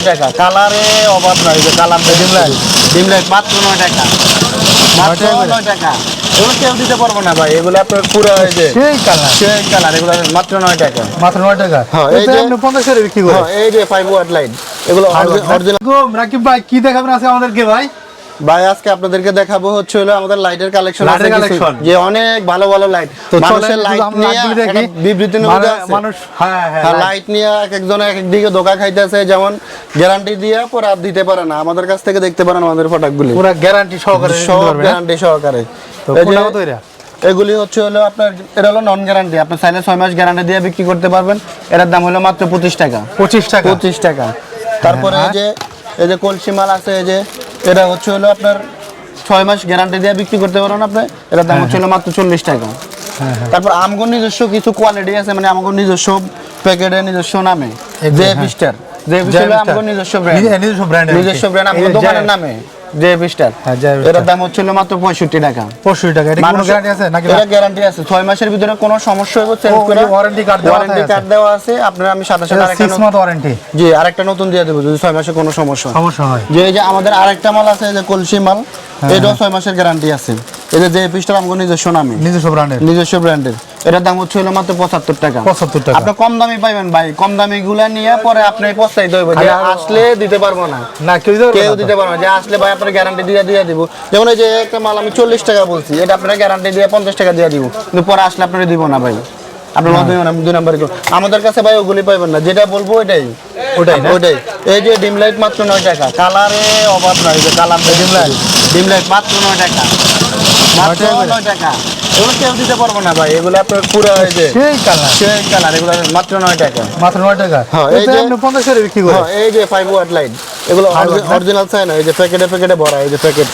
টাকা। কালারে অভাব নাই যে colour dim light dim light মাত্র নয় টাকা। মাত্র নয় টাকা? এগুলো কেউ দিতে পারব না ভাই এগুলো আপনার পুরো হয়ে যে সেই কালার। সেই কালার এগুলো মাত্র নয় টাকা। মাত্র নয় টাকা? হ্যাঁ, এই এটা যে- আপনি পঞ্চাশ বিক্রি হ্যাঁ, এই যে ফাইভ ওয়াট লাইট এগুলো অরিজিনাল রাকিব ভাই কি দেখাবেন আছে আমাদেরকে ভাই? ভাই আজকে আপনাদেরকে দেখাবো হচ্ছে হলো আমাদের লাইটের কালেকশন আছে collection। যে অনেক ভালো ভালো লাইট তো মানুষের লাইট নিয়ে মধ্যে মানে। মানুষ হ্যাঁ হ্যাঁ হ্যাঁ লাইট নিয়ে এক একজন এক এক দিকে ধোকা খাইতেছে যেমন গ্যারান্টি দিয়ে পরে আর দিতে পারে না। আমাদের কাছ থেকে দেখতে পারেন আমাদের প্রোডাক্টগুলি পুরো গ্যারান্টি সহকারে সব হ্যাঁ? গ্যারান্টি সহকারে। তো কোনটা কত এরা? এগুলি হচ্ছে হলো আপনার এটা হলো নন গ্যারান্টি আপনি চাইলে ছয় মাস গ্যারান্টি দিয়ে বিক্রি করতে পারবেন। এটার দাম হলো মাত্র পঁচিশ টাকা। পঁচিশ টাকা। পঁচিশ টাকা। তারপরে এই যে এই যে কলসি মাল আছে এই যে এটা হচ্ছে হলো আপনার ছয় মাস গ্যারান্টি দিয়ে বিক্রি করতে পারবেন আপনি। এটা দাম হচ্ছে হলো মাত্র চল্লিশ টাকা। হ্যাঁ হ্যাঁ। তারপর আমগো নিজস্ব কিছু কোয়ালিটি আছে মানে আমগো নিজস্ব প্যাকেটে নিজস্ব নামে। জে যে হ্যাঁ। পিস্টার যে পিস্টার। আমগো নিজস্ব ব্র্যান্ড নিজস্ব ব্র্যান্ড আমগুন আমগো দোকানের নামে। যে হ্যাঁ, জয় পিস্টার। এটার দাম হচ্ছে মাত্র পঁয়ষট্টি টাকা। পঁয়ষট্টি টাকা এটা কোনো গ্যারান্টি আছে নাকি এটা গ্যারান্টি আছে। ছয় মাসের ভিতরে কোনো সমস্যা হবে চেঞ্জ করে। এই warranty দেওয়া ওয়ারেন্টি কার্ড দেওয়া আছে। আপনার আমি সাথে সাথে আরেকটা সিক্স মান্থ ওয়ারেন্টি জি আরেকটা নতুন দিয়ে দেবো যদি ছয় মাসে কোনো সমস্যা সমস্যা হয়। যে এই যে আমাদের আরেকটা মাল আছে যে কলসি মাল এটাও ছয় মাসের গ্যারান্টি আছে। এই যে যে পিসটা আমগো নিজস্ব নামে। নিজস্ব ব্র্যান্ডের নিজস্ব ব্র্যান্ডের এটার দাম হচ্ছে হলো মাত্র পঁচাত্তর টাকা। পঁচাত্তর টাকা। আপনি কম দামি পাইবেন ভাই কম দামি গুলা নিয়ে পরে আপনি পস্তাইতে হইব যে আসলে দিতে পারব না। না কেউ কেউ দিতে পারব না যে আসলে ভাই আপনার গ্যারান্টি দিয়ে দিয়ে দিব। যেমন এই যে একটা মাল আমি চল্লিশ টাকা বলছি এটা আপনার গ্যারান্টি দিয়ে পঞ্চাশ টাকা দিয়ে দিব। কিন্তু পরে আসলে আপনার দিব না ভাই। আপনার মধ্যে দুই নাম্বার আমাদের কাছে ভাই ওগুলি পাইবেন না যেটা বলব ওইটাই। ওটাই না? ওইটাই। এই যে ডিম লাইট মাত্র নয় টাকা। কালারে অভাব নাই যে colour dim light? Dim light মাত্র নয় টাকা। মাত্র নয় টাকা। এগুলো কেউ দিতে পারব না ভাই এগুলো আপনার পুরো যে সেই কালার সেই কালার এগুলো মাত্র নয় টাকা। মাত্র নয় টাকা? হ্যাঁ, এই যে- আপনি পঞ্চাশ করে বিক্রি করে এই যে ফাইভ ওয়াট লাইট এগুলো Five watt না? অরিজিনাল চাই না এই যে প্যাকেটে প্যাকেটে ভরা এই যে প্যাকেট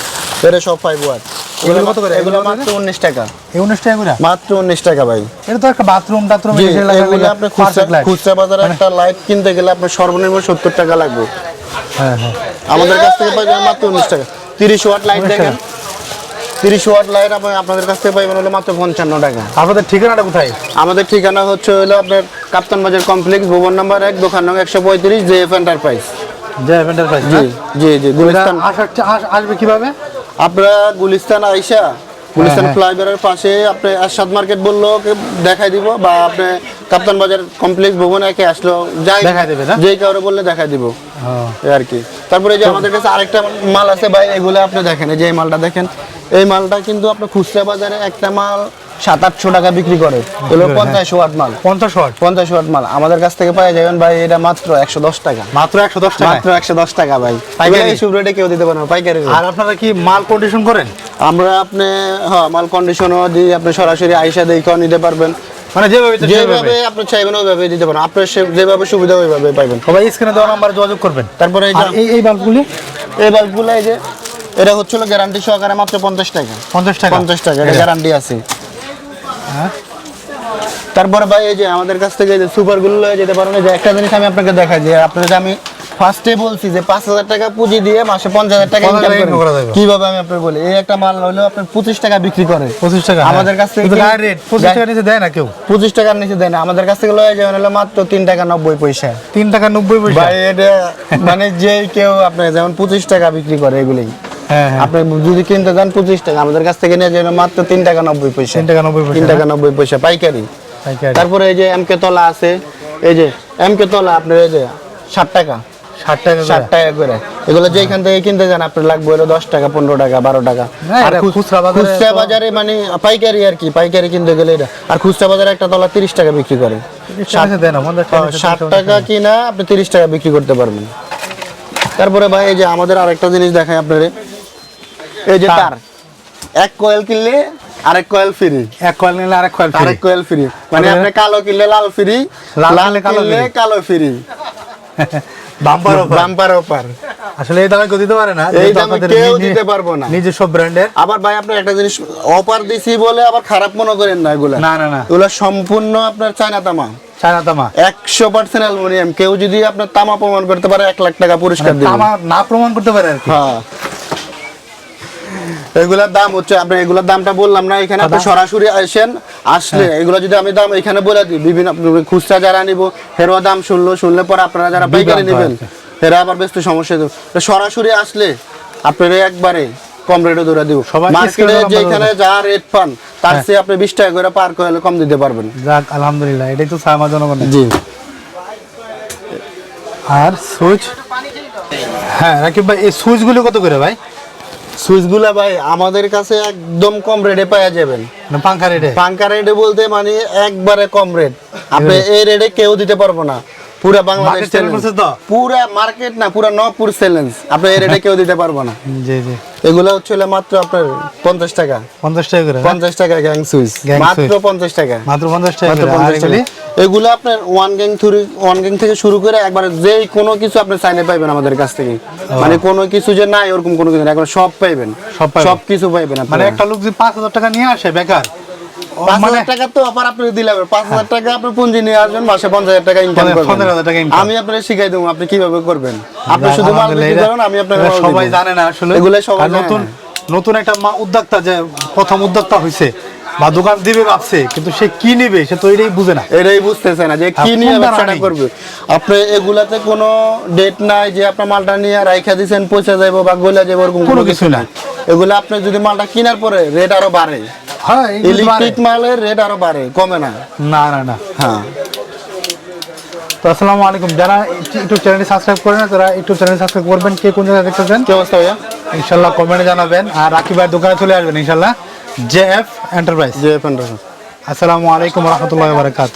এটা সব ফাইভ ওয়াট এগুলো কত করে? এগুলো এগুলো মাত্র উনিশ টাকা। এই উনিশ টাকা করে? মাত্র উনিশ টাকা ভাই। এটা তো একটা বাথরুম টাথরুম এগুলো আপনি খুচরা খুচরা বাজারে একটা লাইট কিনতে গেলে আপনার সর্বনিম্ন সত্তর টাকা লাগবে। হ্যাঁ হ্যাঁ। আমাদের কাছ থেকে মাত্র উনিশ টাকা। তিরিশ ওয়াট লাইট দেখেন। তিরিশ ওয়াট লাইট আপনি আপনাদের কাছ থেকে পাইবেন হলো মাত্র পঞ্চান্ন টাকা। আপনাদের ঠিকানাটা কোথায়? আমাদের ঠিকানা হচ্ছে হলো আপনার কাপ্তান বাজার কমপ্লেক্স ভবন নাম্বার এক দোকান নং একশো পঁয়ত্রিশ J F enterprise. Joy enterprise জি জি জি গুলিস্তান। আসবে কীভাবে? আপনারা গুলিস্তান আইসা গুলিস্তান হ্যাঁ। ফ্লাইওভারের পাশে আপনি আরশাদ মার্কেট বলল দেখাই দিব বা আপনি কাপ্তান বাজার কমপ্লেক্স ভবন একে আসলো যাই দেখাই দেবে না? যেই কাউরে বললে দেখাই দিব। আর কি। তারপরে যে আমাদের কাছে আরেকটা মাল আছে ভাই এগুলো আপনি দেখেন এই যে মালটা দেখেন এই মালটা কিন্তু আপনার খুচরা বাজারে একটা মাল সাত আটশো টাকা বিক্রি করে। এগুলো হ্যাঁ। পঞ্চাশ ওয়াট মাল। পঞ্চাশ ওয়াট? পঞ্চাশ ওয়াট মাল। আমাদের কাছ থেকে পাই যাবেন ভাই এটা মাত্র একশো দশ টাকা। মাত্র একশো দশ টাকা মাত্র একশো দশ টাকা ভাই। পাইকারি? পাইকারি রেটে কেউ দিতে পারে পাইকারি আর আপনারা কি মাল কন্ডিশন করেন? আমরা আপনি হ্যাঁ মাল কন্ডিশনও দিই আপনি সরাসরি আইসা দেখেও নিতে পারবেন। মানে যেভাবে যেভাবে আপনি চাইবেন ওইভাবে দিতে পারেন আপনার যেভাবে সুবিধা ওইভাবে পাইবেন। সবাই স্ক্রিনে দেওয়া নাম্বারে যোগাযোগ করবেন। তারপরে এই বাল্বগুলি এই বাল্বগুলো এই যে এটা হচ্ছিল গ্যারান্টি সহকারে মাত্র পঞ্চাশ টাকা। পঞ্চাশ টাকা? পঞ্চাশ টাকা এটা। গ্যারান্টি আছে। হ্যাঁ? তারপরে ভাই এই যে আমাদের কাছ থেকে যে সুপারগুলো লয়ে যেতে পারেন যে একটা জিনিস আমি আপনাকে দেখাই যে আপনাকে আমি ফার্স্টে বলছি যে পাঁচ হাজার টাকা পুঁজি দিয়ে মাসে পঞ্চাশ হাজার টাকা ইনকাম করা। কীভাবে আমি আপনাকে বলি? এই একটা মাল হলো আপনার পঁচিশ টাকা বিক্রি করে। পঁচিশ টাকা আমাদের কাছ থেকে গায়ের রেট পঁচিশ টাকা নিচে দেয় না কেউ? পঁচিশ টাকার নিচে দেয় না। আমাদের কাছ থেকে লয়ে যাবেন হলো মাত্র তিন টাকা নব্বই পয়সা। তিন টাকা নব্বই পয়সা? ভাই এটা মানে যে কেউ আপনি যেমন পঁচিশ টাকা বিক্রি করে এগুলি হ্যাঁ হ্যাঁ আপনি যদি কিনতে যান পঁচিশ টাকা আমাদের কাছ থেকে নিয়ে যাবেন মাত্র তিন টাকা নব্বই পয়সা। তিন টাকা নব্বই তিন টাকা নব্বই পয়সা পাইকারি। তারপরে এই যে এমকে তলা আছে এই যে এমকে তলা আপনার এই যে ষাট টাকা। ষাট টাকা ষাট টাকা করে। এগুলো যেখান থেকে কিনতে যান আপনার লাগবে হলো দশ টাকা পনেরো টাকা বারো টাকা। আর খুচরা বাজারে মানে পাইকারি আর কি পাইকারি কিনতে গেলে এটা। আর খুচরা বাজারে একটা তলা তিরিশ টাকা বিক্রি করে। ষাট টাকা কিনা আপনি তিরিশ টাকা বিক্রি করতে পারবেন। তারপরে ভাই এই যে আমাদের আরেকটা জিনিস দেখাই আপনারে। এই যে তার। এক কয়েল কিনলে আরেক কয়েল ফ্রি এক কয়েল নিলে আরেক কয়েল আরেক কয়েল ফ্রি মানে আপনি কালো কিনলে লাল ফ্রি লাল কিনলে কালো free bumper offer bumper offer আসলে এই দামে কেউ দিতে পারে না এই দামে কেউ দিতে পারব না। নিজস্ব ব্র্যান্ডের আবার ভাই আপনার একটা জিনিস অফার দিছি বলে আবার খারাপ মনে করেন না এগুলা। না না না। এগুলা সম্পূর্ণ আপনার চায়না তামা। চায়না তামা। একশো পার্সেন্ট অ্যালুমিনিয়াম কেউ যদি আপনার তামা প্রমাণ করতে পারে এক লাখ টাকা পুরস্কার দিবে তামা না প্রমাণ করতে পারে আর কি। হ্যাঁ। এগুলার দাম হচ্ছে আপনি এগুলার দামটা বললাম না এখানে আপনি সরাসরি আসেন আসলে এগুলো যদি আমি দাম এখানে বলে দিই বিভিন্ন খুচরা যারা নিব হেরো দাম শুনলো শুনলে পরে আপনারা যারা পাইকারি নেবেন কি। এরা আবার ব্যস্ত সমস্যা সরাসরি আসলে আপনারা একবারে কম রেটে ধরে দিব। সবাই মার্কেটে যেখানে যা রেট পান তার হ্যাঁ। চেয়ে আপনি বিশ টাকা করে পার করলে কম দিতে পারবেন। যাক আলহামদুলিল্লাহ এটাই তো চায় আমার জনগণের। জি। আর সুইচ হ্যাঁ রাকিব ভাই এই সুইচগুলো কত করে ভাই? সুইচগুলা ভাই আমাদের কাছে একদম কম রেটে পাওয়া যাবেন। না পাঙ্খা রেটে পাঙ্কা রেটে বলতে মানে একবারে কম রেট আপনি এই রেটে কেউ দিতে পারব না। পুরা বাংলাদেশ? পুরা মার্কেট না পুরা নপুর চ্যালেঞ্জ আপনি এই রেটে কেউ দিতে পারব না। জি জি। এগুলো হচ্ছে মাত্র আপনার পঞ্চাশ টাকা। পঞ্চাশ টাকা হ্যাঁ? পঞ্চাশ টাকা গ্যাং সুইচ মাত্র পঞ্চাশ টাকা। মাত্র পঞ্চাশ টাকা মাত্র করে আর 50 টাকা। এগুলি আপনার one gang three one gang থেকে শুরু করে একবারে যে কোনো কিছু আপনি চাইলে পাইবেন আমাদের কাছ থেকে। মানে কোনো কিছু যে নাই ওরকম কোনো কিছু না একবার সব পাইবেন। সব সব কিছু পাইবেন মানে একটা লোক যদি পাঁচ হাজার টাকা নিয়ে আসে বেকার। আমি আপনার শিখাই দেবো আপনি কীভাবে করবেন। আপনি শুধু আমি আপনাকে এটা সবাই জানে না আসলে। এগুলো সবাই নতুন নতুন একটা উদ্যোক্তা যে প্রথম উদ্যোক্তা হয়েছে বা দোকান দিবে ভাবছে কিন্তু সে কি নিবে? সে তো এটাই বুঝে না। এটাই বুঝতেছে না যে কি নিয়ে কোনটা ব্যবসাটা করবে। আপনি এগুলাতে কোনো ডেট নাই যে আপনার মালটা নিয়ে রাইখা দিছেন পয়সা যাইবো বা গলা যাব এরকম কোনো কিছু না। এগুলো আপনি যদি মালটা কেনার পরে রেট আরও বাড়ে। হ্যাঁ ইলেকট্রিক মালের রেট আরও বাড়ে কমে না। না না না। হ্যাঁ। তো আসসালামু আলাইকুম। যারা ইউটিউব চ্যানেলটি সাবস্ক্রাইব করে না তারা ইউটিউব চ্যানেল সাবস্ক্রাইব করবেন। কে কোন জায়গায় দেখতেছেন? কি অবস্থা ভাইয়া? ইনশাল্লাহ কমেন্টে জানাবেন। আর রাকিব ভাইয়ের দোকানে চলে আসবেন ইনশাল্লাহ। J F enterprise. JF enterprise. আসসালামু আলাইকুম রহমতুল্লাহ বারকাত